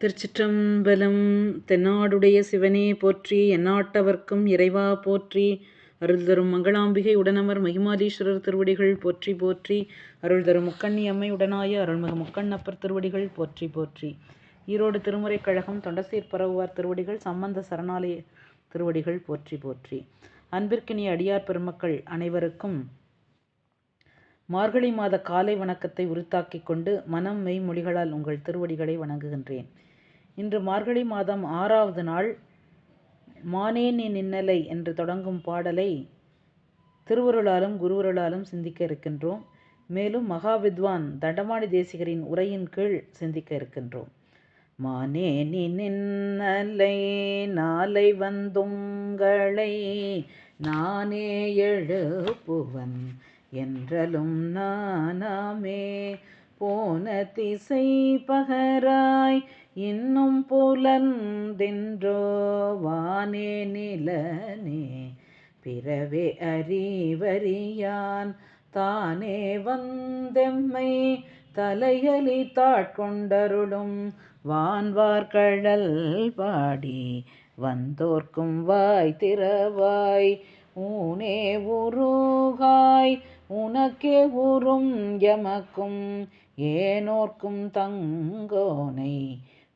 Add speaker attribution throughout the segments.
Speaker 1: திருச்சிற்றம்பலம் தென்னாடுடைய சிவனே போற்றி எந்நாட்டவர்க்கும் இறைவா போற்றி அருள் தரும் மங்களாம்பிகை உடனமர் மகிமாதீஸ்வரர் திருவடிகள் போற்றி போற்றி அருள் தரும் முக்கண்ணி அம்மை உடனாய அருள்மிகு முக்கண்ணப்பர் திருவடிகள் போற்றி போற்றி. ஈரோடு திருமுறை கழகம் தொண்டசீர் பரவுவார் திருவடிகள் சம்பந்த சரணாலய திருவடிகள் போற்றி போற்றி. அன்பிற்கினிய அடியார் பெருமக்கள் அனைவருக்கும் மார்கழி மாத காலை வணக்கத்தை உரித்தாக்கிக் கொண்டு மனம் மெய்மொழிகளால் உங்கள் திருவடிகளை வணங்குகின்றேன். இன்று மார்கழி மாதம் ஆறாவது நாள் மானேன் என் நின்னலை என்று தொடங்கும் பாடலை திருவருளாலும் குருவருளாலும் சிந்திக்க இருக்கின்றோம். மேலும் மகாவித்வான் தண்டமாணி தேசிகரின் உரையின் கீழ் சிந்திக்க இருக்கின்றோம். மானே நின்னலை நாளை வந்துங்களை நானே எழுப்புவன் என்றலும் நானாமே போன திசை பகராய் இன்னும் புலந்தென்றோ வானே நிலனே பிறவே அறிவறியான் தானே வந்தெம்மை தலையலி தாட்கொண்டருளும் வான்வார்கழல் பாடி வந்தோர்க்கும் வாய் திறவாய் ஊனே உருகாய் உனக்கே உறும் எமக்கும் ஏனோர்க்கும் தங்கோனை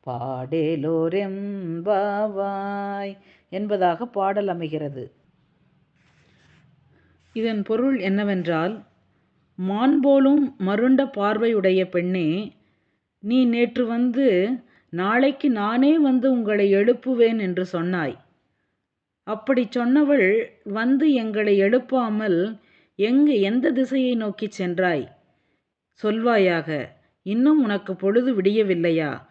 Speaker 1: பாடேலோரெம்பாவாய் என்பதாக பாடல் அமைகிறது. இதன் பொருள் என்னவென்றால் மான்போலும் மருண்ட பார்வையுடைய பெண்ணே நீ நேற்று வந்து நாளைக்கு நானே வந்து உங்களை எழுப்புவேன் என்று சொன்னாய். அப்படி சொன்னவள் வந்து எங்களை எழுப்பாமல் எங்கு எந்த திசையை நோக்கி சென்றாய்? சொல்வாயாக இன்னும் உனக்கு பொழுது விடியவில்லையா?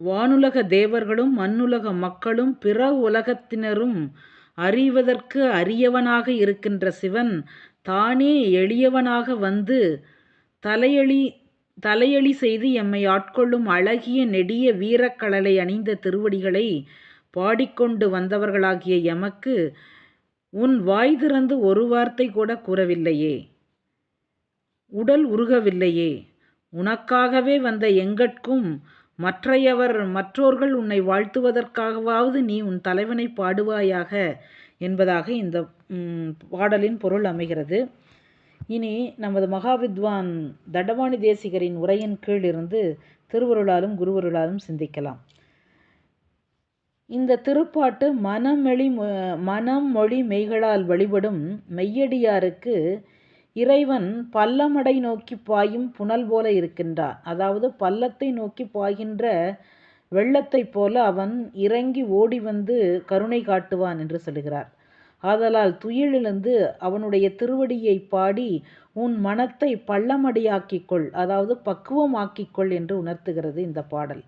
Speaker 1: வானுலக தேவர்களும் மண்ணுலக மக்களும் பிற உலகத்தினரும் அறிவதற்கு அரியவனாக இருக்கின்ற சிவன் தானே எளியவனாக வந்து தலையளி தலையளி செய்து எம்மை ஆட்கொள்ளும் அழகிய நெடிய வீரக்கழலை அணிந்த திருவடிகளை பாடிக்கொண்டு வந்தவர்களாகிய எமக்கு உன் வாய் திறந்து ஒரு வார்த்தை கூட கூறவில்லையே. உடல் உருகவில்லையே. உனக்காகவே வந்த எங்கட்கும் மற்றையவர் மற்றோர்கள் உன்னை வாழ்த்துவதற்காகவாவது நீ உன் தலைவனை பாடுவாயாக என்பதாக இந்த பாடலின் பொருள் அமைகிறது. இனி நமது மகாவித்வான் தண்டவாணி தேசிகரின் உரையின் கீழ் இருந்து திருவருளாலும் குருவருளாலும் சிந்திக்கலாம். இந்த திருப்பாட்டு மனமெளி மனம் மொழி மெய்களால் வழிபடும் மெய்யடியாருக்கு இறைவன் பல்லமடை நோக்கி பாயும் புனல் போல இருக்கின்றான். அதாவது பள்ளத்தை நோக்கி பாய்கின்ற வெள்ளத்தைப் போல அவன் இறங்கி ஓடி வந்து கருணை காட்டுவான் என்று சொல்கிறார். ஆதலால் துயிலிலிருந்து அவனுடைய திருவடியை பாடி உன் மனத்தை பள்ளமடியாக்கிக்கொள் அதாவது பக்குவமாக்கிக்கொள் என்று உணர்த்துகிறது இந்த பாடல்.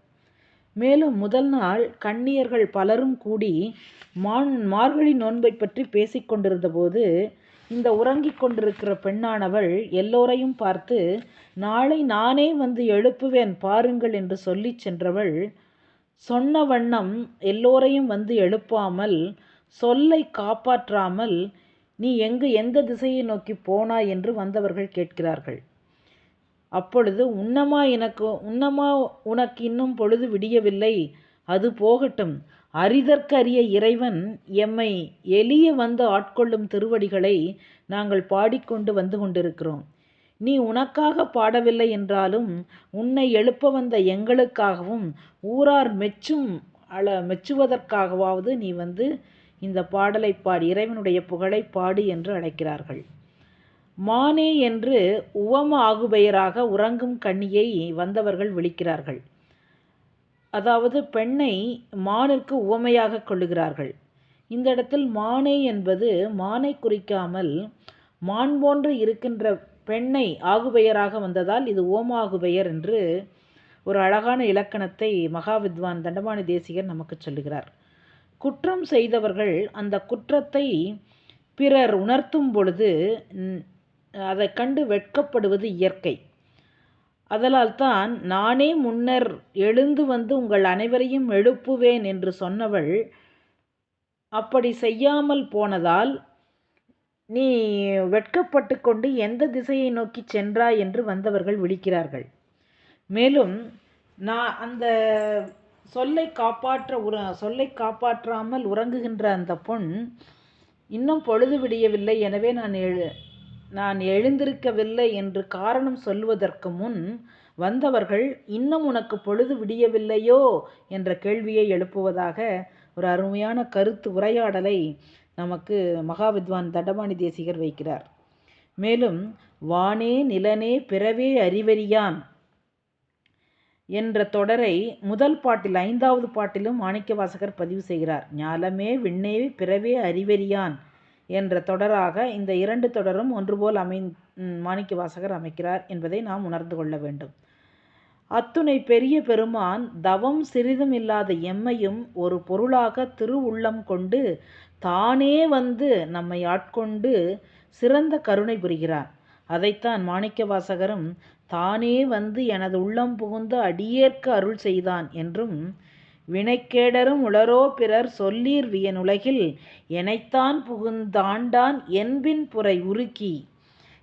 Speaker 1: மேலும் முதல் நாள் கண்ணியர்கள் பலரும் கூடி மான் மார்கழி நோன்பை பற்றி பேசிக்கொண்டிருந்த போது இந்த உறங்கிக் கொண்டிருக்கிற பெண்ணானவள் எல்லோரையும் பார்த்து நாளை நானே வந்து எழுப்புவேன் பாருங்கள் என்று சொல்லி சென்றவள் சொன்ன வண்ணம் எல்லோரையும் வந்து எழுப்பாமல் சொல்லை காப்பாற்றாமல் நீ எங்கு எந்த திசையை நோக்கி போனாய் என்று வந்தவர்கள் கேட்கிறார்கள். அப்பொழுது உன்னமா எனக்கு உன்னமா உனக்கு இன்னும் பொழுது விடியவில்லை. அது போகட்டும். அரிதற்கரிய இறைவன் எம்மை எளிய வந்து ஆட்கொள்ளும் திருவடிகளை நாங்கள் பாடிக்கொண்டு வந்து கொண்டிருக்கிறோம். நீ உனக்காக பாடவில்லை என்றாலும் உன்னை எழுப்ப வந்த எங்களுக்காகவும் ஊரார் மெச்சும் அள மெச்சுவதற்காகவாவது நீ வந்து இந்த பாடலை பாடி இறைவனுடைய புகழை பாடு என்று அழைக்கிறார்கள். மானே என்று உவம ஆகுபெயராக உறங்கும் கண்ணியை வந்தவர்கள் விழிக்கிறார்கள். அதாவது பெண்ணை மானிற்கு உவமையாக கொள்ளுகிறார்கள். இந்த இடத்தில் மானே என்பது மானை குறிக்காமல் மான் போன்று இருக்கின்ற பெண்ணை ஆகுபெயராக வந்ததால் இது ஓமாகுபெயர் என்று ஒரு அழகான இலக்கணத்தை மகாவித்வான் தண்டமானி தேசிகர் நமக்கு சொல்லுகிறார். குற்றம் செய்தவர்கள் அந்த குற்றத்தை பிறர் உணர்த்தும் பொழுது அதை கண்டு வெட்கப்படுவது இயற்கை. அதனால் தான் நானே முன்னர் எழுந்து வந்து உங்கள் அனைவரையும் எழுப்புவேன் என்று சொன்னவள் அப்படி செய்யாமல் போனதால் நீ வெட்கப்பட்டு கொண்டு எந்த திசையை நோக்கி சென்றாய்? என்று வந்தவர்கள் விழிக்கிறார்கள். மேலும் நான் அந்த சொல்லை காப்பாற்ற உற சொல்லை காப்பாற்றாமல் உறங்குகின்ற அந்த பொண் இன்னும் பொழுது விடியவில்லை. எனவே நான் எழு நான் எழுந்திருக்கவில்லை என்று காரணம் சொல்வதற்கு முன் வந்தவர்கள் இன்னும் உனக்கு பொழுது விடியவில்லையோ? என்ற கேள்வியை எழுப்புவதாக ஒரு அருமையான கருத்து உரையாடலை நமக்கு மகாவித்வான் தண்டபாணி தேசிகர் வைக்கிறார். மேலும் வானே நிலனே பிறவே அறிவறியான் என்ற தொடரை முதல் பாட்டில் ஐந்தாவது பாட்டிலும் மாணிக்கவாசகர் பதிவு செய்கிறார். ஞாலமே விண்ணே பிறவே அறிவறியான் என்ற தொடராக இந்த இரண்டு தொடரும் ஒன்றுபோல் அமை மாணிக்கவாசகர் அமைக்கிறார் என்பதை நாம் உணர்ந்து கொள்ள வேண்டும். அத்துணை பெரிய பெருமான் தவம் சிறிதும் இல்லாத எம்மையும் ஒரு பொருளாக திருவுள்ளம் கொண்டு தானே வந்து நம்மை ஆட்கொண்டு சிறந்த கருணை புரிகிறார். அதைத்தான் மாணிக்கவாசகரும் தானே வந்து எனது உள்ளம் புகுந்து அடியேற்க அருள் செய்தான் என்றும் வினைக்கேடரும் உளரோ பிறர் சொல்லீர் வியனுலகில் எனைத்தான் புகுந்தாண்டான் என்பின் புரை உருக்கி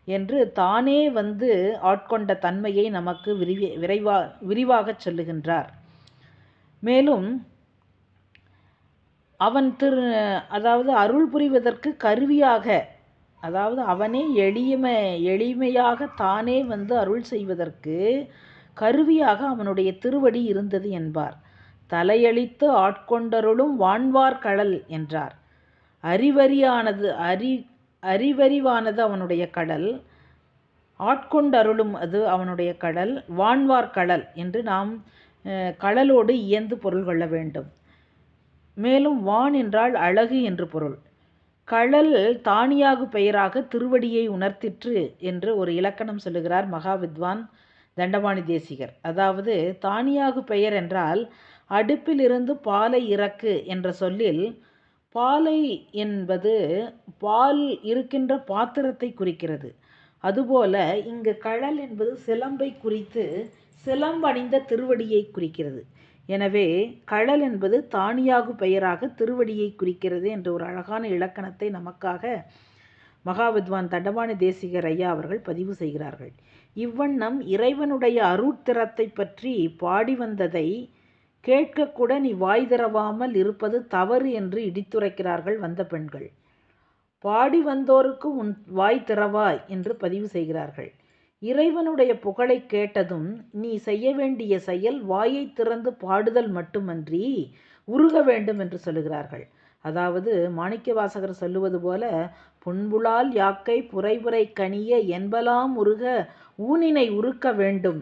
Speaker 1: என்று தானே வந்து ஆட்கொண்ட தன்மையை நமக்கு விரிவி விரைவா விரிவாகச் சொல்லுகின்றார். மேலும் அவன் திரு அதாவது அருள் புரிவதற்கு கருவியாக அதாவது அவனே எளிமை எளிமையாக தானே வந்து அருள் செய்வதற்கு கருவியாக அவனுடைய திருவடி இருந்தது என்பார். தலையளித்து ஆட்கொண்டருளும் வான்வார்கடல் என்றார். அறிவறியானது அறி அறிவறிவானது அவனுடைய கடல் ஆட்கொண்டருளும் அது அவனுடைய கடல் வான்வார் கடல் என்று நாம் கடலோடு இயந்து பொருள் கொள்ள வேண்டும். மேலும் வான் என்றால் அழகு என்று பொருள். கடல் தானியாகு பெயராக திருவடியை உணர்த்திற்று என்று ஒரு இலக்கணம் சொல்லுகிறார் மகாவித்வான். தண்டபாணி தேசிகர். அதாவது தானியாகு பெயர் என்றால் அடுப்பிலிருந்து பாலை இறக்கு என்ற சொல்லில் பாலை என்பது பால் இருக்கின்ற பாத்திரத்தை குறிக்கிறது. அதுபோல இங்கு கழல் என்பது சிலம்பை குறித்து சிலம்பணிந்த திருவடியை குறிக்கிறது. எனவே கழல் என்பது தானியாகு பெயராக திருவடியை குறிக்கிறது என்ற ஒரு அழகான இலக்கணத்தை நமக்காக மகாவித்வான் தண்டபாணி தேசிகர் ஐயா அவர்கள் பதிவு செய்கிறார்கள். இவ்வண்ணம் இறைவனுடைய அருட்திறத்தை பற்றி பாடி வந்ததை கேட்கக்கூட நீ வாய் திறவாமல் இருப்பது தவறு என்று இடித்துரைக்கிறார்கள் வந்த பெண்கள். பாடி வந்தோருக்கு உன் வாய் திறவாய் என்று பதிவு செய்கிறார்கள். இறைவனுடைய புகழை கேட்டதும் நீ செய்ய வேண்டிய செயல் வாயை திறந்து பாடுதல் மட்டுமன்றி உருக வேண்டும் என்று சொல்லுகிறார்கள். அதாவது மாணிக்கவாசகர் சொல்லுவது போல புண்புலால் யாக்கை புரைபுரை கனிய என்பலாம் உருக ஊனினை உருக்க வேண்டும்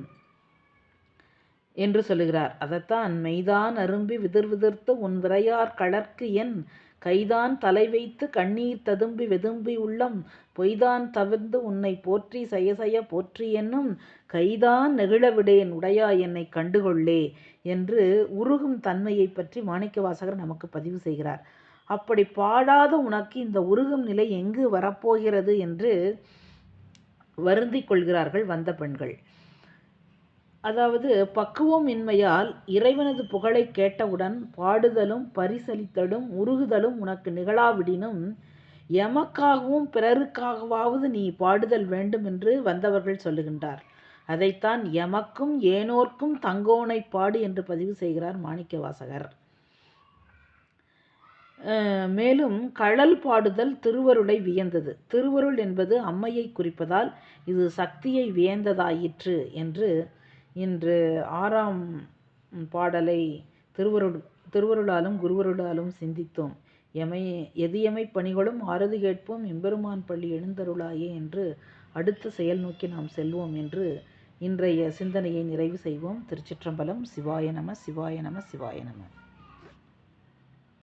Speaker 1: என்று சொல்லுகிறார். அதைத்தான் மெய்தான் அரும்பி விதிர் விதிர்த்து உன் விரையார் கழற்கு என் கைதான் தலை வைத்து கண்ணீர் ததும்பி வெதும்பி உள்ளம் பொய்தான் தவிர்ந்து உன்னை போற்றி செய்ய போற்றி என்னும் கைதான் நெகிழவிடேன் உடையா என்னை கண்டுகொள்ளே என்று உருகும் தன்மையை பற்றி மாணிக்கவாசகர் நமக்கு பதிவு செய்கிறார். அப்படி பாடாத உனக்கு இந்த உருகும் நிலை எங்கு வரப்போகிறது என்று வருந்திக் கொள்கிறார்கள் வந்த பெண்கள். அதாவது பக்குவம் இன்மையால் இறைவனது புகழை கேட்டவுடன் பாடுதலும் பரிசளித்தலும் உருகுதலும் உனக்கு நிகழாவிடினும் எமக்காகவும் பிறருக்காகவாவது நீ பாடுதல் வேண்டும் என்று வந்தவர்கள் சொல்லுகின்றார். அதைத்தான் எமக்கும் ஏனோர்க்கும் தங்கோனை பாடு என்று பதிவு செய்கிறார் மாணிக்க வாசகர் மேலும் கழல் பாடுதல் திருவருளை வியந்தது. திருவருள் என்பது அம்மையை குறிப்பதால் இது சக்தியை வியந்ததாயிற்று என்று இன்று ஆறாம் பாடலை திருவருள் திருவருளாலும் குருவருளாலும் சிந்தித்தோம். எமை எதியமை பணிகளும் ஆறுதி கேட்போம் எம்பெருமான் பள்ளி எழுந்தருளாயே என்று அடுத்த செயல் நோக்கி நாம் செல்வோம் என்று இன்றைய சிந்தனையை நிறைவு செய்வோம். திருச்சிற்றம்பலம் சிவாய நம சிவாய நம சிவாய நம.